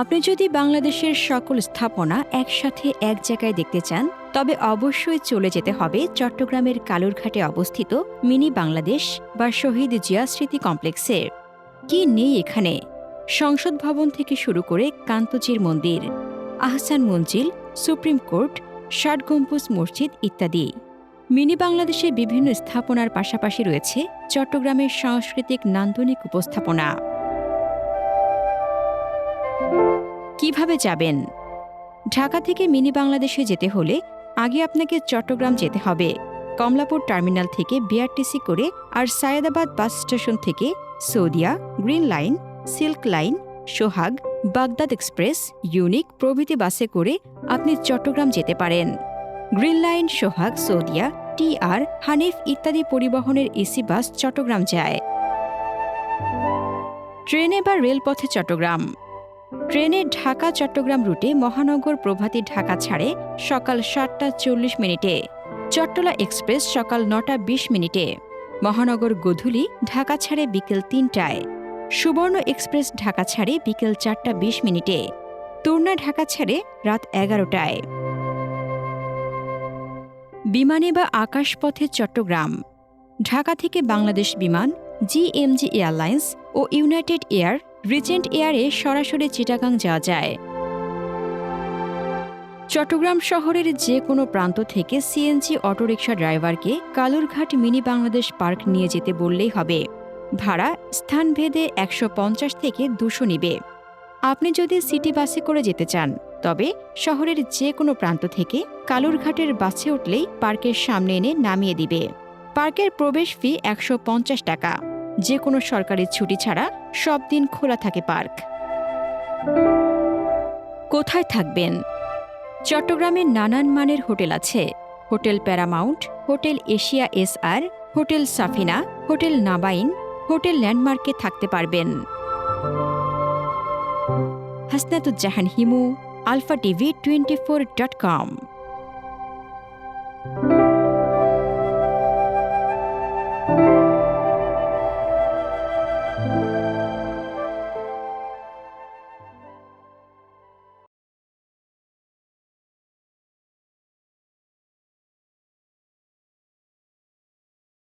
আপনি যদি বাংলাদেশের সকল স্থাপনা একসাথে এক জায়গায় দেখতে চান, তবে অবশ্যই চলে যেতে হবে চট্টগ্রামের কালুরঘাটে অবস্থিত মিনি বাংলাদেশ বা শহীদ জিয়া স্মৃতি কমপ্লেক্সে। কি নেই এখানে? সংসদ ভবন থেকে শুরু করে কান্তজির মন্দির, আহসান মঞ্জিল, সুপ্রিম কোর্ট, ষাট গম্বুজ মসজিদ ইত্যাদি। মিনি বাংলাদেশের বিভিন্ন স্থাপনার পাশাপাশি রয়েছে চট্টগ্রামের সাংস্কৃতিক নান্দনিক উপস্থাপনা। কীভাবে যাবেন? ঢাকা থেকে মিনি বাংলাদেশে যেতে হলে আগে আপনাকে চট্টগ্রাম যেতে হবে। কমলাপুর টার্মিনাল থেকে বিআরটিসি করে আর সায়েদাবাদ বাস স্টেশন থেকে Saudia, Green Line, Silk Line, Sohag, Baghdad Express, Unique প্রভৃতি বাসে করে আপনি চট্টগ্রাম যেতে পারেন। Green Line, Sohag, Saudia, T R, Hanif ইত্যাদি পরিবহনের এসি বাস চট্টগ্রাম যায়। ট্রেনে বা রেলপথে চট্টগ্রাম। ট্রেনে ঢাকা চট্টগ্রাম রুটে মহানগর প্রভাতী ঢাকা ছাড়ে সকাল সাতটা চল্লিশ মিনিটে। চট্টলা এক্সপ্রেস সকাল নটা বিশ মিনিটে। মহানগর গধূলি ঢাকা ছাড়ে বিকেল তিনটায়। সুবর্ণ এক্সপ্রেস ঢাকা ছাড়ে বিকেল চারটা বিশ মিনিটে। তুর্না ঢাকা ছাড়ে রাত এগারোটায়। বিমানে বা আকাশপথে চট্টগ্রাম। ঢাকা থেকে বাংলাদেশ বিমান, জিএমজি এয়ারলাইন্স ও ইউনাইটেড এয়ার রিজেন্ট এয়ারে সরাসরি চিটাগাং যাওয়া যায়। চট্টগ্রাম শহরের যে কোনো প্রান্ত থেকে সিএনজি অটোরিকশা ড্রাইভারকে কালুরঘাট মিনি বাংলাদেশ পার্ক নিয়ে যেতে বললেই হবে। ভাড়া স্থানভেদে একশো পঞ্চাশ থেকে দুশো নিবে। আপনি যদি সিটি বাসে করে যেতে চান, তবে শহরের যে কোনো প্রান্ত থেকে কালুরঘাটের বাসে উঠলেই পার্কের সামনে এনে নামিয়ে দিবে। পার্কের প্রবেশ ফি একশো পঞ্চাশ টাকা। যে কোনো সরকারি ছুটি ছাড়া সব দিন খোলা থাকে পার্ক। কোথায় থাকবেন? চট্টগ্রামে নানান মানের হোটেল আছে। Hotel Paramount, hotel Asia S R hotel Safina, hotel Nabain, hotel ল্যান্ডমার্কে থাকতে পারবেন। Hasnatujjahan Himu, Alpha TV twenty four dot com.